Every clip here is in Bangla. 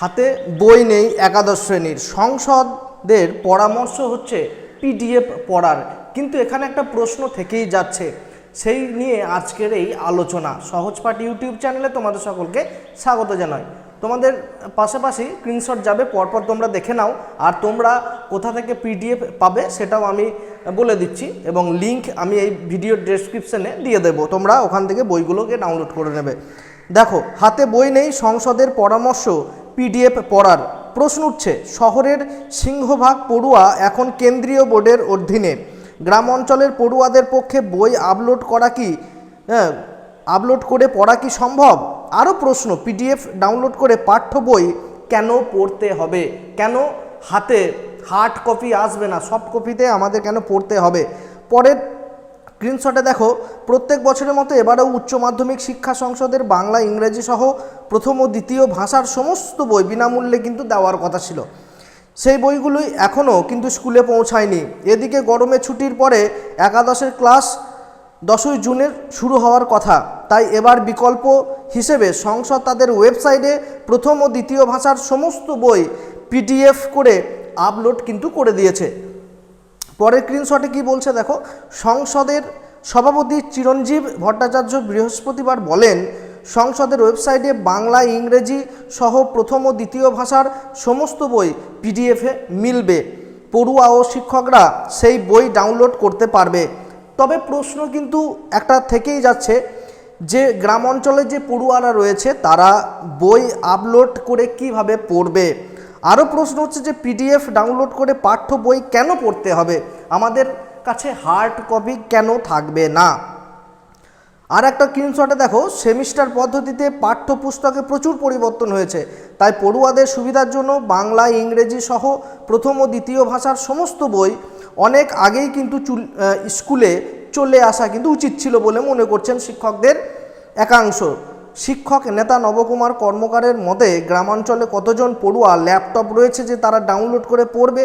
হাতে বই নেই একাদশ শ্রেণির। সংসদের পরামর্শ হচ্ছে পিডিএফ পড়ার। কিন্তু এখানে একটা প্রশ্ন থেকেই যাচ্ছে। সেই নিয়ে আজকের এই আলোচনা। সহজপাঠ ইউটিউব চ্যানেলে তোমাদের সকলকে স্বাগত জানাই। তোমাদের পাশাপাশি স্ক্রিনশট যাবে, পরপর তোমরা দেখে নাও। আর তোমরা কোথা থেকে পিডিএফ পাবে সেটাও আমি বলে দিচ্ছি এবং লিংক আমি এই ভিডিও ডেসক্রিপশনে দিয়ে দেবো। তোমরা ওখান থেকে বইগুলোকে ডাউনলোড করে নেবে। দেখো, হাতে বই নেই, সংসদের পরামর্শ পিডিএফ পড়ার প্রশ্ন উঠছে, শহরের সিংহভাগ পড়ুয়া এখন কেন্দ্রীয় বোর্ডের অধীনে। গ্রাম অঞ্চলের পড়ুয়াদের পক্ষে বই আপলোড করা কি হ্যাঁ আপলোড করে পড়া কি সম্ভব? আরও প্রশ্ন, পিডিএফ ডাউনলোড করে পাঠ্য বই কেন পড়তে হবে? কেন হাতে হার্ড কপি আসবে না? সফট কপিতে আমাদের কেন পড়তে হবে? পরের স্ক্রিনশটে দেখো, প্রত্যেক বছরের মতো এবারেও উচ্চ মাধ্যমিক শিক্ষা সংসদের বাংলা, ইংরেজি সহ প্রথম ও দ্বিতীয় ভাষার সমস্ত বই বিনামূল্যে কিন্তু দেওয়ার কথা ছিল। সেই বইগুলোই এখনও কিন্তু স্কুলে পৌঁছায়নি। এদিকে গরমে ছুটির পরে একাদশের ক্লাস দশই জুনের শুরু হওয়ার কথা। তাই এবার বিকল্প হিসেবে সংসদ তাদের ওয়েবসাইটে প্রথম ও দ্বিতীয় ভাষার সমস্ত বই পিডিএফ করে আপলোড কিন্তু করে দিয়েছে। পরের স্ক্রিনশটে কি বলছে দেখো, সংসদের সভাপতি চিরঞ্জীব ভট্টাচার্য বৃহস্পতিবার বলেন, সংসদের ওয়েবসাইটে বাংলা, ইংরেজি সহ প্রথম ও দ্বিতীয় ভাষার সমস্ত বই পিডিএফে মিলবে। পড়ুয়া ও শিক্ষকরা সেই বই ডাউনলোড করতে পারবে। তবে প্রশ্ন কিন্তু একটা থেকেই যাচ্ছে, যে গ্রাম অঞ্চলে যে পড়ুয়ারা রয়েছে, তারা বই আপলোড করে কীভাবে পড়বে? আরও প্রশ্ন হচ্ছে যে পিডিএফ ডাউনলোড করে পাঠ্য বই কেন পড়তে হবে? আমাদের কাছে হার্ড কপি কেন থাকবে না? আর একটা স্ক্রিনশটে দেখো সেমিস্টার পদ্ধতিতে পাঠ্যপুস্তকে প্রচুর পরিবর্তন হয়েছে। তাই পড়ুয়াদের সুবিধার জন্য বাংলা, ইংরেজি সহ প্রথম ও দ্বিতীয় ভাষার সমস্ত বই অনেক আগেই কিন্তু স্কুলে চলে আসা কিন্তু উচিত ছিল বলে মনে করছেন শিক্ষকদের একাংশ। শিক্ষক নেতা নবকুমার কর্মকারের মতে গ্রামাঞ্চলে কতজন পড়ুয়া ল্যাপটপ রয়েছে যে তারা ডাউনলোড করে পড়বে?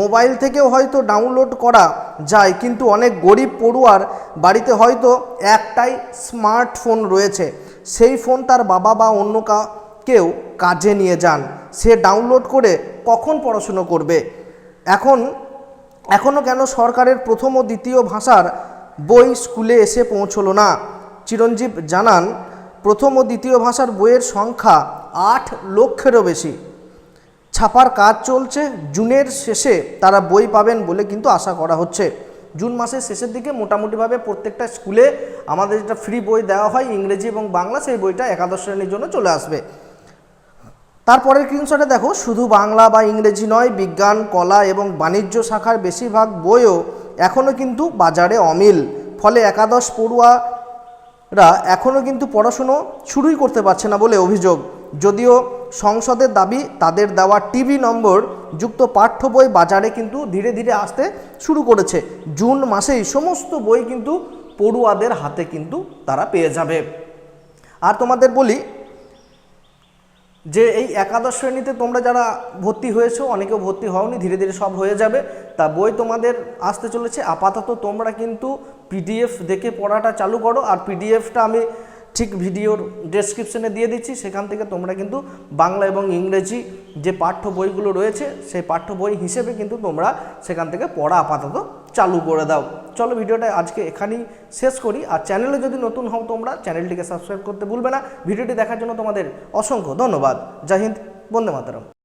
মোবাইল থেকেও হয়তো ডাউনলোড করা যায়, কিন্তু অনেক গরিব পড়ুয়ার বাড়িতে হয়তো একটাই স্মার্টফোন রয়েছে। সেই ফোন তার বাবা বা অন্য কেউ কাজে নিয়ে যান। সে ডাউনলোড করে কখন পড়াশুনো করবে? এখন এখনও কেন সরকারের প্রথম ও দ্বিতীয় ভাষার বই স্কুলে এসে পৌঁছলো না? চিরঞ্জীব জানান প্রথম ও দ্বিতীয় ভাষার বইয়ের সংখ্যা আট লক্ষেরও বেশি। ছাপার কাজ চলছে, জুনের শেষে তারা বই পাবেন বলে কিন্তু আশা করা হচ্ছে। জুন মাসের শেষের দিকে মোটামুটিভাবে প্রত্যেকটা স্কুলে আমাদের যেটা ফ্রি বই দেওয়া হয়, ইংরেজি এবং বাংলা, সেই বইটা একাদশ শ্রেণির জন্য চলে আসবে। তারপরের স্ক্রিনশটে দেখো, শুধু বাংলা বা ইংরেজি নয়, বিজ্ঞান, কলা এবং বাণিজ্য শাখার বেশিরভাগ বইও এখনও কিন্তু বাজারে অমিল। ফলে একাদশ পড়ুয়ারা এখনও কিন্তু পড়াশুনো শুরুই করতে পারছে না বলে অভিযোগ। যদিও সংসদের দাবি, তাদের দেওয়া টিভি নম্বর যুক্ত পাঠ্য বই বাজারে কিন্তু ধীরে ধীরে আসতে শুরু করেছে। জুন মাসেই সমস্ত বই কিন্তু পড়ুয়াদের হাতে কিন্তু তারা পেয়ে যাবে। আর তোমাদের বলি যে এই একাদশ শ্রেণীতে তোমরা যারা ভর্তি হয়েছো, অনেকেও ভর্তি হওনি, ধীরে ধীরে সব হয়ে যাবে। তা বই তোমাদের আসতে চলেছে। আপাতত তোমরা কিন্তু পিডিএফ দেখে পড়াটা চালু করো আর পিডিএফটা আমি ঠিক ভিডিওর ডেসক্রিপশনে দিয়ে দিচ্ছি। সেখান থেকে তোমরা কিন্তু বাংলা এবং ইংরেজি যে পাঠ্য বইগুলো রয়েছে, সেই পাঠ্য বই হিসেবে কিন্তু তোমরা সেখান থেকে পড়া আপাতত চালু করে দাও। চলো ভিডিওটা আজকে এখানেই শেষ করি। আর চ্যানেলে যদি নতুন হও তোমরা, চ্যানেলটিকে সাবস্ক্রাইব করতে ভুলবে না। ভিডিওটি দেখার জন্য তোমাদের অসংখ্য ধন্যবাদ। জয় হিন্দ, বন্দে মাতরম।